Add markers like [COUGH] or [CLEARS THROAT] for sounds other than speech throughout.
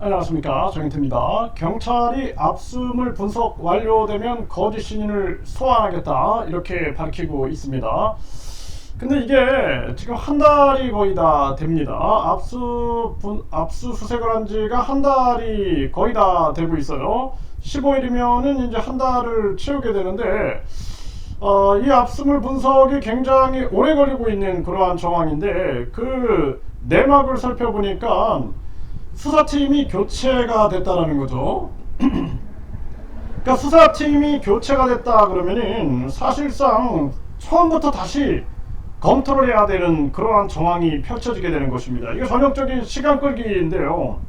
안녕하십니까 정인태입니다. 경찰이 압수물 분석 완료되면 거짓 신인을 소환하겠다 이렇게 밝히고 있습니다. 근데 이게 지금 한 달이 거의 다 됩니다. 압수 분, 압수 수색을 한 지가 한 달이 거의 다 되고 있어요. 15일이면은 이제 한 달을 채우게 되는데 어, 이 압수물 분석이 굉장히 오래 걸리고 있는 그러한 정황인데 그 내막을 살펴보니까 수사팀이 교체가 됐다라는 거죠. [CLEARS THROAT] 그러니까 수사팀이 교체가 됐다 그러면은 사실상 처음부터 다시 검토를 해야 되는 그러한 정황이 펼쳐지게 되는 것입니다. 이거 전형적인 시간 끌기인데요.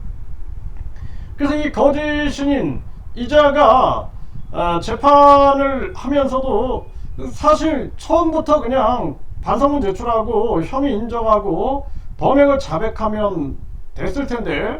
그래서 이 거짓 신인 이자가 어, 재판을 하면서도 사실 처음부터 그냥 반성문 제출하고 혐의 인정하고 범행을 자백하면 됐을 텐데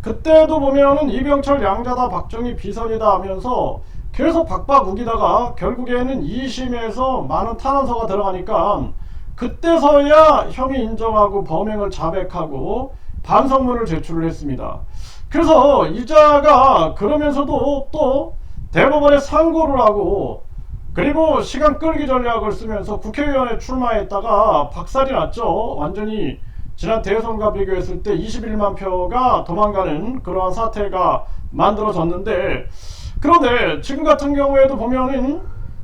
그때도 보면은 이병철 양자다 박정희 비선이다 하면서 계속 박박 우기다가 결국에는 2심에서 많은 탄원서가 들어가니까 그때서야 혐의 인정하고 범행을 자백하고 반성문을 제출을 했습니다. 그래서 이자가 그러면서도 또 대법원에 상고를 하고 그리고 시간 끌기 전략을 쓰면서 국회의원에 출마했다가 박살이 났죠. 완전히 지난 대선과 비교했을 때 21만 표가 도망가는 그러한 사태가 만들어졌는데 그런데 지금 같은 경우에도 보면은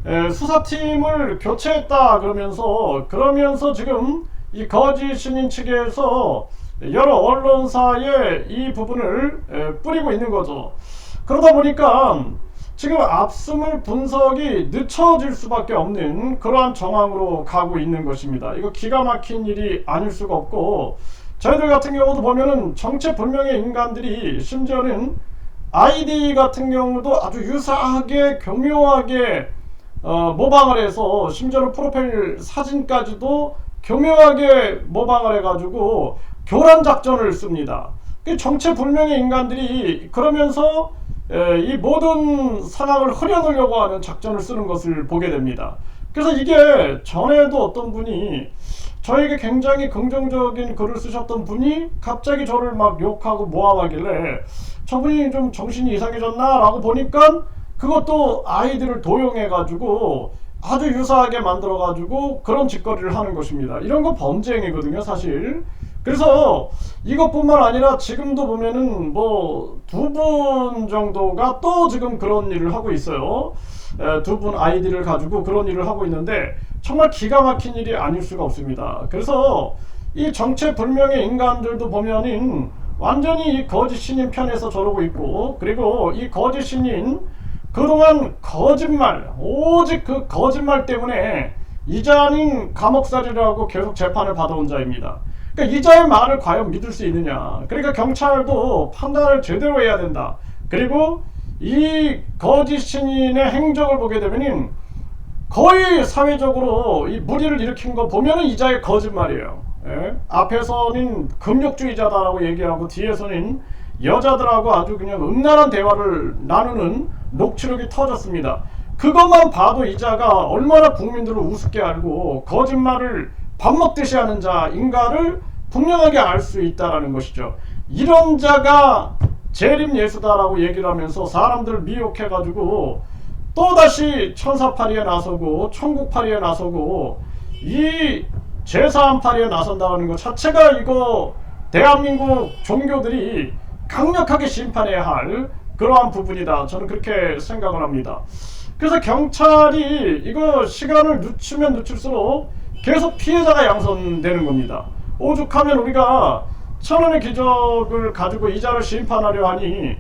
에, 수사팀을 교체했다 그러면서 그러면서 지금 이 거짓 신인 측에서 여러 언론사에 이 부분을 에, 뿌리고 있는 거죠. 그러다 보니까 지금 압수물 분석이 늦춰질 수밖에 없는 그러한 정황으로 가고 있는 것입니다. 이거 기가 막힌 일이 아닐 수가 없고 저희들 같은 경우도 보면은 정체 불명의 인간들이 심지어는 아이디 같은 경우도 아주 유사하게 교묘하게 어, 모방을 해서 심지어는 프로필 사진까지도 교묘하게 모방을 해가지고 교란 작전을 씁니다. 그 정체 불명의 인간들이 그러면서 에, 이 모든 상황을 흐려놓으려고 하는 작전을 쓰는 것을 보게 됩니다. 그래서 이게 전에도 어떤 분이 저에게 굉장히 긍정적인 글을 쓰셨던 분이 갑자기 저를 막 욕하고 모함하길래 저분이 좀 정신이 이상해졌나 라고 보니까 그것도 아이들을 도용해 가지고 아주 유사하게 만들어 가지고 그런 짓거리를 하는 것입니다. 이런 거 범죄 행위거든요, 사실. 그래서 이것뿐만 아니라 지금도 보면은 뭐 두 분 정도가 또 지금 그런 일을 하고 있어요. 두 분 아이디를 가지고 그런 일을 하고 있는데 정말 기가 막힌 일이 아닐 수가 없습니다. 그래서 이 정체불명의 인간들도 보면은 완전히 이 거짓 신인 편에서 저러고 있고 그리고 이 거짓 신인 그동안 거짓말 오직 그 거짓말 때문에 이자는 감옥살이를 하고 계속 재판을 받아온 자입니다. 그러니까 이자의 말을 과연 믿을 수 있느냐. 그러니까 경찰도 판단을 제대로 해야 된다. 그리고 이 거짓 신인의 행적을 보게 되면은 거의 사회적으로 이 무리를 일으킨 거 보면은 이자의 거짓말이에요. 예? 앞에서는 금욕주의자다라고 얘기하고 뒤에서는 여자들하고 아주 그냥 음란한 대화를 나누는 녹취록이 터졌습니다. 그것만 봐도 이자가 얼마나 국민들을 우습게 알고 거짓말을 밥 먹듯이 하는 자인가를 분명하게 알 수 있다라는 것이죠. 이런 자가 재림 예수다라고 얘기를 하면서 사람들을 미혹해 가지고 또 다시 천사파리에 나서고 천국파리에 나서고 이 제사함파리에 나선다는 것 자체가 이거 대한민국 종교들이 강력하게 심판해야 할 그러한 부분이다. 저는 그렇게 생각을 합니다. 그래서 경찰이 이거 시간을 늦추면 늦출수록 계속 피해자가 양선되는 겁니다. 오죽하면 우리가 천원의 기적을 가지고 이자를 심판하려 하니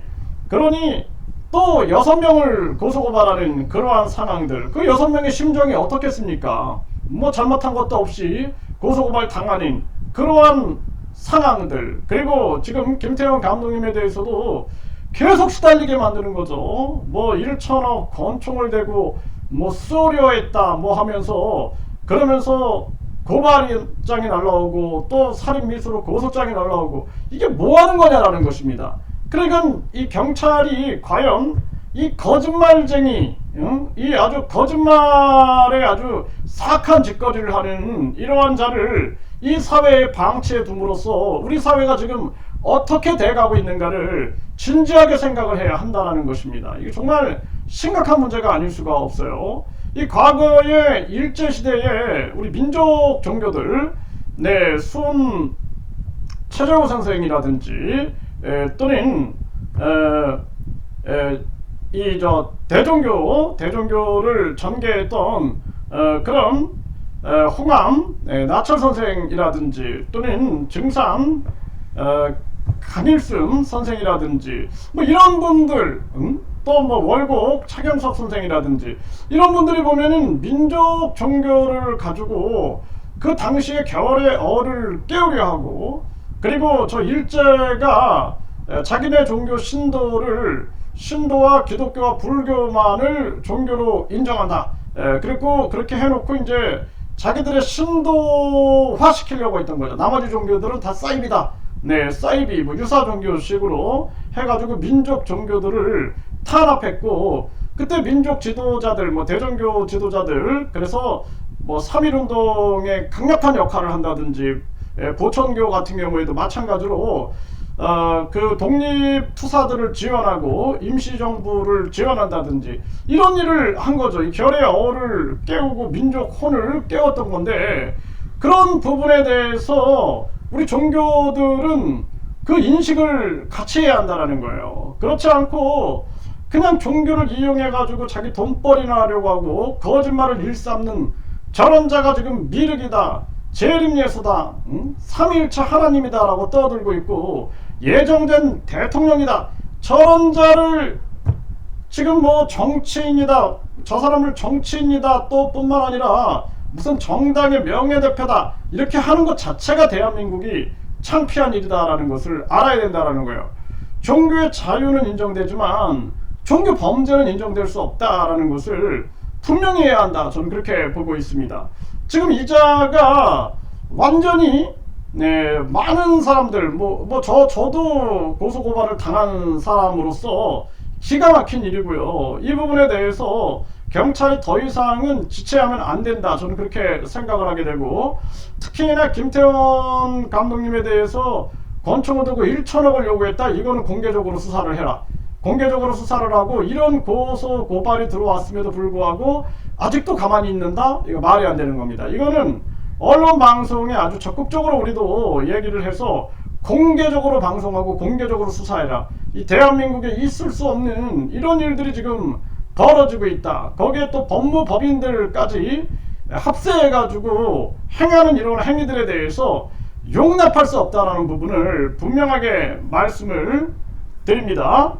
그러니 또 여섯 명을 고소고발하는 그러한 상황들 그 여섯 명의 심정이 어떻겠습니까? 뭐 잘못한 것도 없이 고소고발 당하는 그러한 상황들 그리고 지금 김태형 감독님에 대해서도 계속 시달리게 만드는 거죠. 뭐 1천억 권총을 대고 뭐 쏘려 했다 뭐 하면서 그러면서 고발장이 날라오고 또 살인 미수로 고소장이 날라오고 이게 뭐 하는 거냐라는 것입니다. 그러니까 이 경찰이 과연 이 거짓말쟁이, 응? 이 아주 거짓말에 아주 사악한 짓거리를 하는 이러한 자를 이 사회에 방치해 둠으로써 우리 사회가 지금 어떻게 돼가고 있는가를 진지하게 생각을 해야 한다는 것입니다. 이게 정말 심각한 문제가 아닐 수가 없어요. 이 과거의 일제 시대에 우리 민족 종교들, 네, 순 최재호 선생이라든지 에, 또는 이 저 대종교 대종교를 전개했던 어, 그런 어, 홍암 에, 나철 선생이라든지 또는 증산 어, 강일승 선생이라든지 뭐 이런 분들 음? 또 뭐 월곡 차경석 선생이라든지 이런 분들이 보면은 민족 종교를 가지고 그 당시에 겨울의 어를 깨우려 하고 그리고 저 일제가 에, 자기네 종교 신도를 신도와 기독교와 불교만을 종교로 인정한다. 에, 그리고 그렇게 해놓고 이제 자기들의 신도화 시키려고 했던 거죠. 나머지 종교들은 다 사이비다. 네, 사이비, 뭐 유사 종교식으로 해가지고 민족 종교들을 탄압했고, 그때 민족 지도자들, 뭐 대종교 지도자들, 그래서 뭐 3.1운동에 강력한 역할을 한다든지, 예, 보천교 같은 경우에도 마찬가지로 어, 그 독립 투사들을 지원하고 임시정부를 지원한다든지 이런 일을 한 거죠. 이 결의 어를 깨우고 민족 혼을 깨웠던 건데 그런 부분에 대해서 우리 종교들은 그 인식을 같이 해야 한다는 거예요. 그렇지 않고 그냥 종교를 이용해 가지고 자기 돈벌이나 하려고 하고 거짓말을 일삼는 저런 자가 지금 미륵이다. 재림 예수다. 응? 삼일차 하나님이다 라고 떠들고 있고 예정된 대통령이다. 저런 자를 지금 뭐 정치인이다. 저 사람을 정치인이다. 또 뿐만 아니라 무슨 정당의 명예대표다. 이렇게 하는 것 자체가 대한민국이 창피한 일이다라는 것을 알아야 된다라는 거예요. 종교의 자유는 인정되지만 종교 범죄는 인정될 수 없다라는 것을 분명히 해야 한다. 저는 그렇게 보고 있습니다. 지금 이자가 완전히 네, 많은 사람들 뭐 뭐 저 저도 고소 고발을 당한 사람으로서 기가 막힌 일이고요. 이 부분에 대해서 경찰이 더 이상은 지체하면 안 된다. 저는 그렇게 생각을 하게 되고 특히나 김태원 감독님에 대해서 권총을 들고 1천억을 요구했다. 이거는 공개적으로 수사를 해라. 공개적으로 수사를 하고 이런 고소 고발이 들어왔음에도 불구하고 아직도 가만히 있는다? 이거 말이 안 되는 겁니다. 이거는 언론 방송에 아주 적극적으로 우리도 얘기를 해서 공개적으로 방송하고 공개적으로 수사해라. 이 대한민국에 있을 수 없는 이런 일들이 지금 벌어지고 있다. 거기에 또 법무법인들까지 합세해가지고 행하는 이런 행위들에 대해서 용납할 수 없다라는 부분을 분명하게 말씀을 드립니다.